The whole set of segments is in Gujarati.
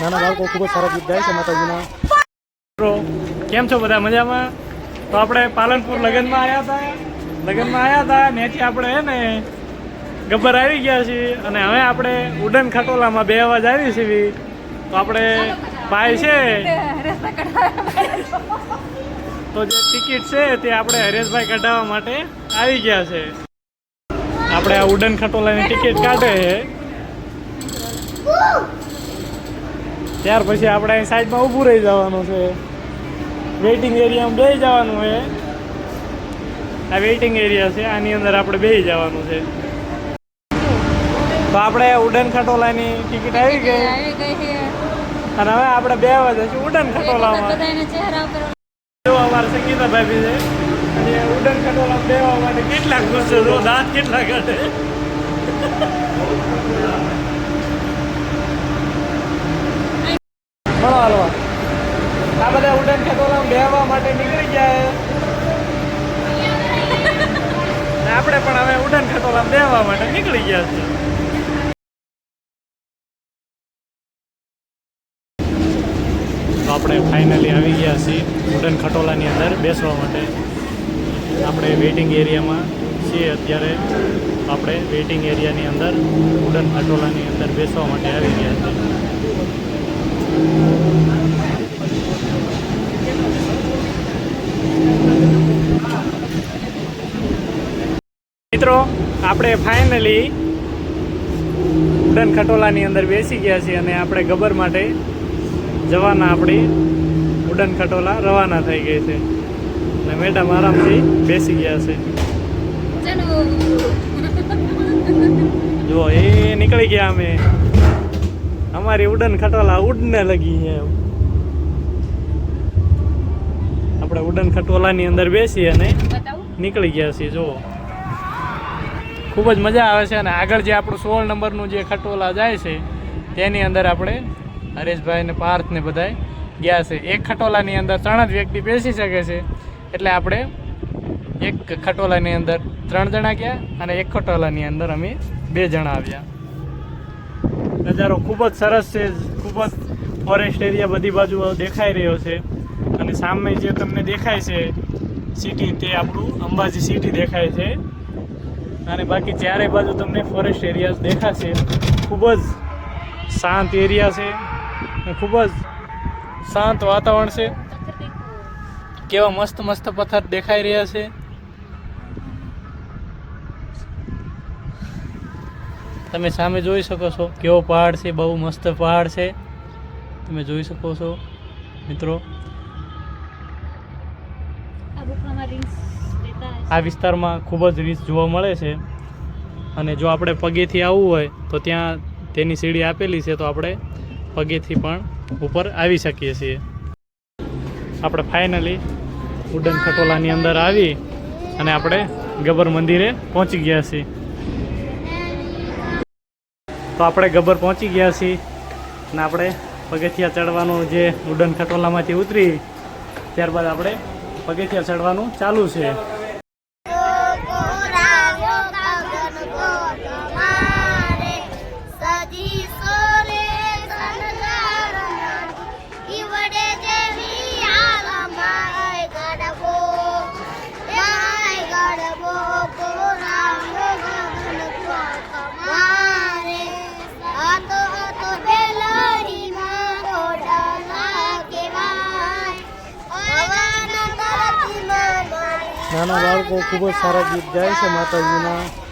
નાના બાળકો ખૂબ જ સારા ગીત ગાય છે માતાજીના. કેમ છો બધા મજામાં? તો આપણે પાલનપુર લગ્નમાં આવ્યા હતા. લગ્નમાં આવ્યા હતા, ત્યાંથી આપણે હે ને ગબ્બર આવી ગયા છીએ અને હવે આપણે ઉડન ખટોલામાં બે અવાજ આવી છીએ તો આપણે ભાઈ છે. તો જે ટિકિટ છે તે આપણે હરેશભાઈ કઢાવવા માટે આવી ગયા છે. આપણે આ ઉડન ખટોલાની ટિકિટ કાઢે છે. ત્યાર પછી આપણે અહીં સાઈડમાં ઊભું રહી જવાનું છે. વેઇટિંગ એરિયામાં બેસી જવાનું છે. આ વેઇટિંગ એરિયા છે આની અંદર આપણે બેસી જવાનું છે. તો આપણે ઉડન ખટોલાની ટિકિટ આવી ગઈ. આવી ગઈ છે. અને હવે આપણે બે વાગે છે ઉડન ખટોલામાં. બધાના ચહેરા ઉપર જો અમારા સંગીતા ભાભી છે. અને ઉડન ખટોલા બેવા માટે કેટલા ખુશ છે જો દાંત કેટલા કાઢે મળો હાલો આ બધા ઉડન ખટોલા બેહવા માટે નીકળી ગયા આપણે પણ હવે ઉડન ખટોલા બેહવા માટે નીકળી ગયા છે. તો આપણે ફાઇનલી આવી ગયા છીએ ઉડન ખટોલાની અંદર બેસવા માટે. આપણે વેઇટિંગ એરિયામાં છીએ અત્યારે. આપણે વેઇટિંગ એરિયાની અંદર ઉડન ખટોલાની અંદર બેસવા માટે આવી ગયા છીએ. મિત્રો આપણે ફાઇનલી ઉડન ખટોલાની અંદર બેસી ગયા છીએ અને આપણે ગબર માટે જવાના આપણી ઉડન ખટોલા રવાના થઈ ગઈ છે. અને મેડમ આરામથી બેસી ગયા છે. જુઓ જો એ નીકળી ગયા અમે. અમારી ઉડન ખટોલા ઉડને લગી છે. આપણે ઉડન ખટોલાની અંદર બેસી અને નીકળી ગયા છીએ જુઓ. ખૂબ જ મજા આવે છે અને આગળ જે આપણું સોળ નંબરનું જે ખટોલા જાય છે તેની અંદર આપણે હરેશભાઈ ને પાર્થ ને બધાય ગયા છે. એક ખટોલાની અંદર ત્રણ જ વ્યક્તિ બેસી શકે છે એટલે આપણે એક ખટોલાની અંદર ત્રણ જણા ગયા અને એક ખટોલાની અંદર અમે બે જણા આવ્યા. નજારો ખૂબ જ સરસ છે ખૂબ જ ફોરેસ્ટ એરિયા બધી બાજુ દેખાઈ રહ્યો છે. અને સામે જે તમને દેખાય છે સિટી તે આપણું અંબાજી સિટી દેખાય છે. અને બાકી ચારે બાજુ તમને ફોરેસ્ટ એરિયા દેખાશે. ખૂબ જ શાંત એરિયા છે ખૂબ જ શાંત વાતાવરણ છે. કેવા મસ્ત મસ્ત પથ્થર દેખાઈ રહ્યા છે. તમે સામે જોઈ શકો છો કેવો પહાડ છે, બહુ મસ્ત પહાડ છે. તમે જોઈ શકો છો મિત્રો. આ વિસ્તારમાં ખૂબ જ રીચ જોવા મળે છે. અને જો આપણે પગેથી આવવું હોય, તો ત્યાં તેની સીડી આપેલી છે, તો આપણે પગેથી પણ ઉપર આવી શકીએ છીએ. આપણે ફાઇનલી ઉડન ખટોલાની અંદર આવી અને આપણે ગબર મંદિરે પહોંચી ગયા છીએ. તો આપણે ગબર પહોંચી ગયા છીએ અને આપણે પગથિયા ચડવાનું જે ઉડન ખટોલામાંથી ઉતરી, ત્યારબાદ આપણે પગથિયા ચડવાનું ચાલુ છે. નાના બાળકો ખૂબ જ સારા ગીત ગાય છે માતાજીના.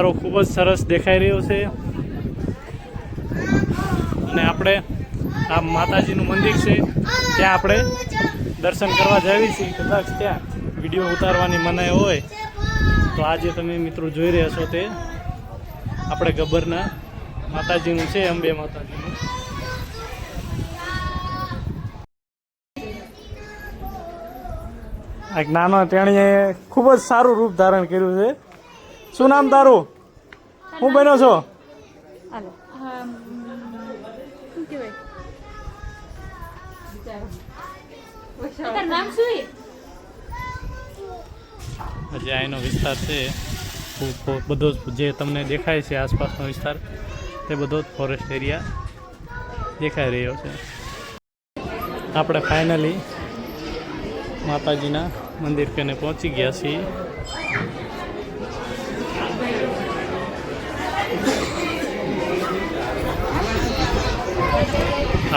નજારો ખૂબ જ સરસ દેખાઈ રહ્યો છે. અને આપણે આ માતાજીનું મંદિર છે, ત્યાં આપણે દર્શન કરવા જઈએ છીએ. કદાચ ત્યાં વીડિયો ઉતારવાની મનાઈ હોય, તો આજે તમે મિત્રો જોઈ રહ્યા છો તે. આપણે ગબ્બરના માતાજીનું છે, અંબે માતાજીનું. એક નાનો તેણીએ ખૂબ જ સારું રૂપ ધારણ કર્યું છે. શું નામ તારું? હું બન્યો છો? જે એનો વિસ્તાર છે. બધો જ જે તમને દેખાય છે આસપાસનો વિસ્તાર તે બધો જ ફોરેસ્ટ એરિયા દેખાઈ રહ્યો છે. આપણે ફાઇનલી માતાજીના મંદિર કને પહોંચી ગયા છીએ.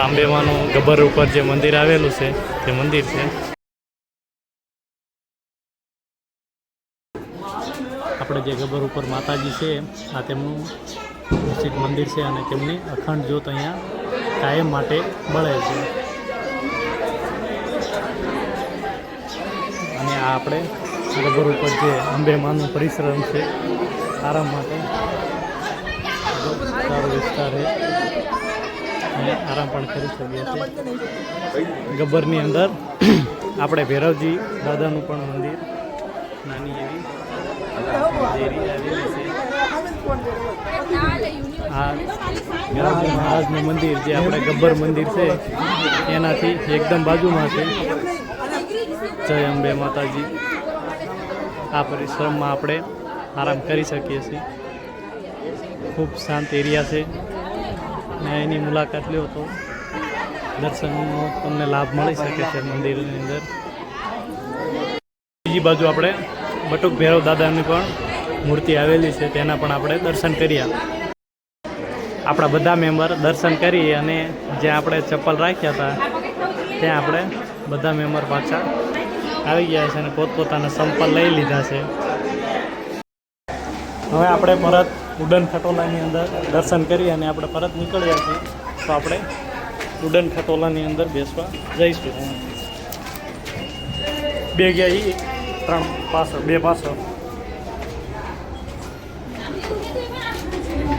આંબેમાનું ગબ્બર ઉપર જે મંદિર આવેલું છે તે મંદિર છે. આપણે જે ગબ્બર ઉપર માતાજી છે, આ તેમનું નિશ્ચિત મંદિર છે અને તેમની અખંડ જ્યોત અહીંયા કાયમ માટે બળે છે. અને આ આપણે ગબ્બર ઉપર જે અંબે માનું પરિશ્રમ છે આરામ માટે વિસ્તાર અને આરામ પણ કરી શકીએ છીએ. ગબ્બરની અંદર આપણે ભૈરવજી દાદાનું પણ મંદિર નાની એવી. આ ભૈરવજી મહારાજનું મંદિર જે આપણે ગબ્બર મંદિર છે, એનાથી એકદમ બાજુમાં છે. જય અંબે માતાજી. આ પરિશ્રમમાં આપણે આરામ કરી શકીએ છીએ. ખૂબ શાંત એરિયા છે. ને એની મુલાકાત લ્યો તો. દર્શનનો તમને લાભ મળી શકે છે મંદિરની અંદર. બીજી બાજુ આપણે બટુક ભૈરવ દાદાની પણ મૂર્તિ આવેલી છે. તેના પણ આપણે દર્શન કર્યા. આપણા બધા મેમ્બર દર્શન કરી અને જ્યાં આપણે ચપ્પલ રાખ્યા હતા, ત્યાં આપણે બધા મેમ્બર પાછા આવી ગયા છે અને પોતપોતાના સંપલ લઈ લીધા છે. હવે આપણે પરત ઉડન ખટોલાની અંદર દર્શન કરી અને આપણે પરત નીકળ્યા છીએ. તો આપણે ઉડન ખટોલાની અંદર બેસવા જઈશું. બે ગયા એ ત્રણ પાછળ, બે પાછળ.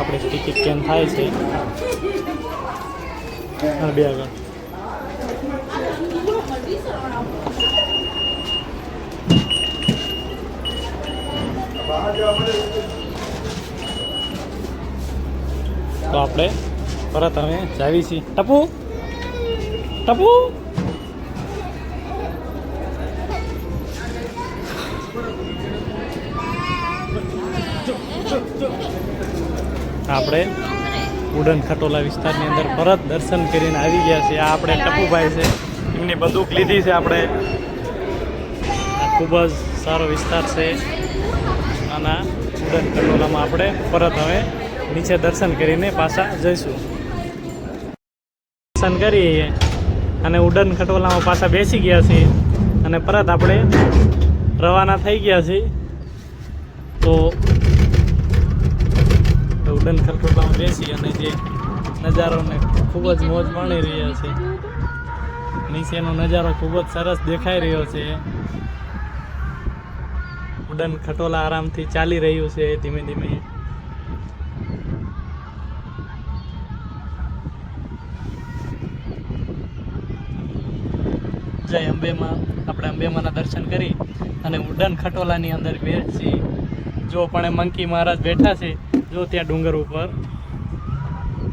આપણે ટિકિટ કેમ થાય છે? બે આગળ. તો આપણે પરત હવે જાવી છીએ. ટપુ? ટપુ? આપણે ઉડન ખટોલા વિસ્તારની અંદર પરત દર્શન કરીને આવી ગયા છે આ આપણે ટપુભાઈ છે. એમની બધું લીધી છે આપણે. આ ખૂબ જ સારો વિસ્તાર છે. આના ઉડન ખટોલામાં આપણે પરત હવે નીચે દર્શન કરીને પાછા જઈશું. દર્શન કરી અને ઉડન ખટોલામાં પાછા બેસી ગયા છીએ અને પરત આપણે રવાના થઈ ગયા છીએ. તો ઉડન ખટોલામાં બેસી અને જે નજારોને ખૂબ જ મોજ માણી રહ્યા છે. નીચેનો નજારો ખૂબ જ સરસ દેખાઈ રહ્યો છે. ઉડન ખટોલા આરામથી ચાલી રહ્યું છે ધીમે ધીમે. જય અંબેમાં. આપણે અંબેમાના દર્શન કરી અને ઉડન ખટોલાની અંદર બેસી. જો પણ મંકી મહારાજ બેઠા છે, જો ત્યાં ડુંગર ઉપર.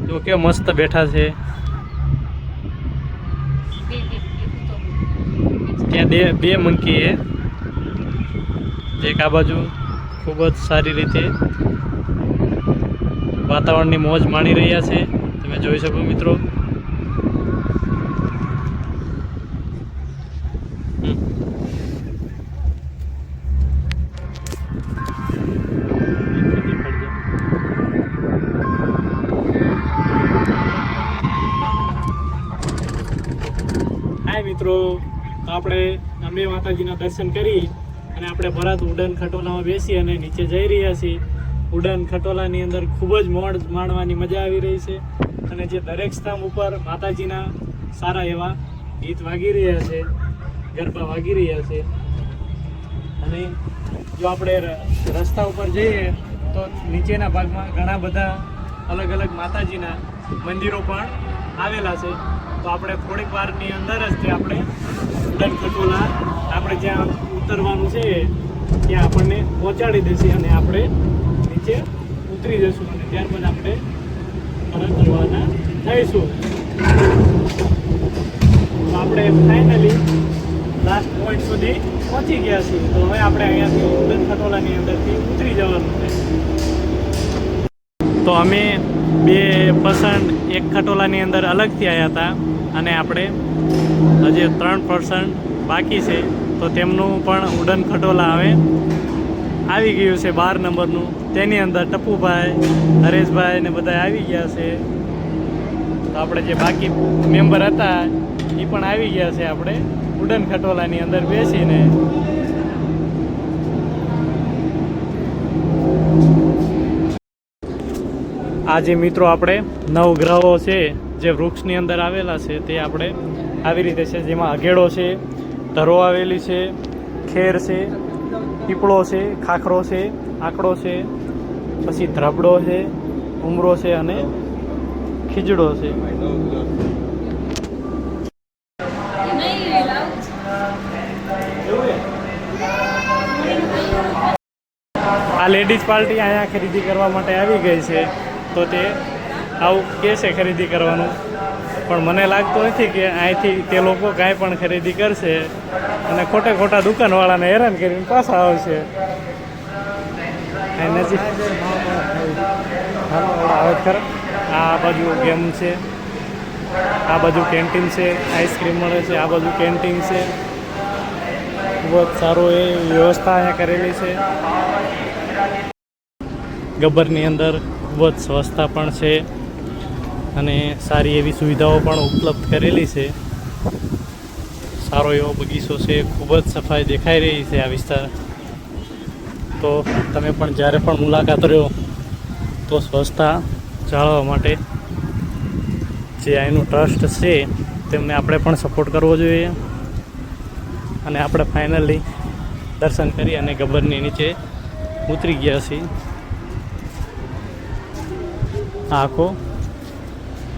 જો કે મસ્ત બેઠા છે. ત્યાં બે બે મંકી એ એક આ બાજુ ખૂબ જ સારી રીતે વાતાવરણની મોજ માણી રહ્યા છે. તમે જોઈ શકો મિત્રો. મિત્રો, આપણે અંબે માતાજીના દર્શન કરી અને આપણે ભરત ઉડન ખટોલામાં બેસી અને નીચે જઈ રહ્યા છીએ. ઉડન ખટોલાની અંદર ખૂબ જ મોડ માણવાની મજા આવી રહી છે અને જે દરેક સ્તંભ ઉપર માતાજીના સારા એવા ગીત વાગી રહ્યા છે, ગરબા વાગી રહ્યા છે. અને જો આપણે રસ્તા ઉપર જઈએ તો નીચેના ભાગમાં ઘણા બધા અલગ અલગ માતાજીના મંદિરો પણ આવેલા છે. તો આપણે થોડીક વારની અંદર જ તે આપણે ઉડન ખટોલા આપણે જ્યાં ઉતરવાનું છે, ત્યાં આપણને પહોંચાડી દેશે અને આપણે નીચે ઉતરી જઈશું અને ત્યારબાદ આપણે પરત રવાના થઈશું તો આપણે ફાઇનલી લાસ્ટ પોઈન્ટ સુધી પહોંચી ગયા છીએ. તો હવે આપણે અહીંયાથી ઉડન ખટોલાની અંદરથી ઉતરી જવાનું છે. તો અમે બે પર્સન એક ખટોલાની અંદર અલગથી આવ્યા હતા અને આપણે હજી ત્રણ પર્સન બાકી છે, તો તેમનું પણ ઉડન ખટોલા આવે આવી ગયું છે બાર નંબરનું. તેની અંદર ટપુભાઈ, હરેશભાઈ ને બધા આવી ગયા છે. તો આપણે જે બાકી મેમ્બર હતા એ પણ આવી ગયા છે આપણે ઉડન ખટોલાની અંદર બેસીને. આ જે મિત્રો આપણે નવ ગ્રહો છે, જે વૃક્ષની અંદર આવેલા છે, તે આપણે આવી રીતે છે, જેમાં અઘેડો છે, ધરો આવેલી છે, ખેર છે, પીપળો છે, ખાખરો છે, આકડો છે, પછી ધ્રબડો છે, ઉમરો છે અને ખીજડો છે. આ લેડીઝ પાર્ટી અહીંયા ખરીદી કરવા માટે આવી ગઈ છે. તો તે આવું કહે છે ખરીદી કરવાનું. પણ મને લાગતું નથી કે અહીંથી તે લોકો કાંઈ પણ ખરીદી કરશે અને ખોટા ખોટા દુકાનવાળાને હેરાન કરીને પાછા આવશે. નજીક. આવે ખરા આ બાજુ ગેમ છે. આ બાજુ કેન્ટીન છે. આઈસ્ક્રીમ મળે છે. આ બાજુ કેન્ટીન છે. ખૂબ જ સારું એ વ્યવસ્થા અહીંયા કરેલી છે. ગબ્બરની અંદર ખૂબ જ સ્વચ્છતા પણ છે અને સારી એવી સુવિધાઓ પણ ઉપલબ્ધ કરેલી છે. સારો એવો બગીચો છે, ખૂબ જ સફાઈ દેખાઈ રહી છે આ વિસ્તાર. તો તમે પણ જ્યારે પણ મુલાકાત રહ્યો તો સ્વચ્છતા જાળવવા માટે જે અહીંનું ટ્રસ્ટ છે, તેમને આપણે પણ સપોર્ટ કરવો જોઈએ. અને આપણે ફાઇનલી દર્શન કરી અને ગબ્બરની નીચે ઉતરી ગયા છીએ. આખો,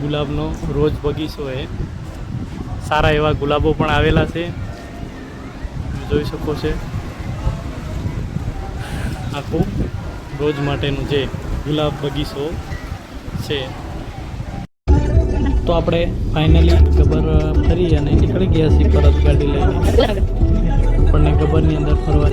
ગુલાબનો રોજ બગીચો એ સારા એવા ગુલાબો પણ આવેલા છે. જોઈ શકો છો. આખો રોજ માટેનું જે ગુલાબ બગીચો છે. તો આપણે ફાઇનલી ગબર ફરી અને નીકળી ગયા છીએ પરત ગાડી લઈને. આપણને ગબરની અંદર ફરવા.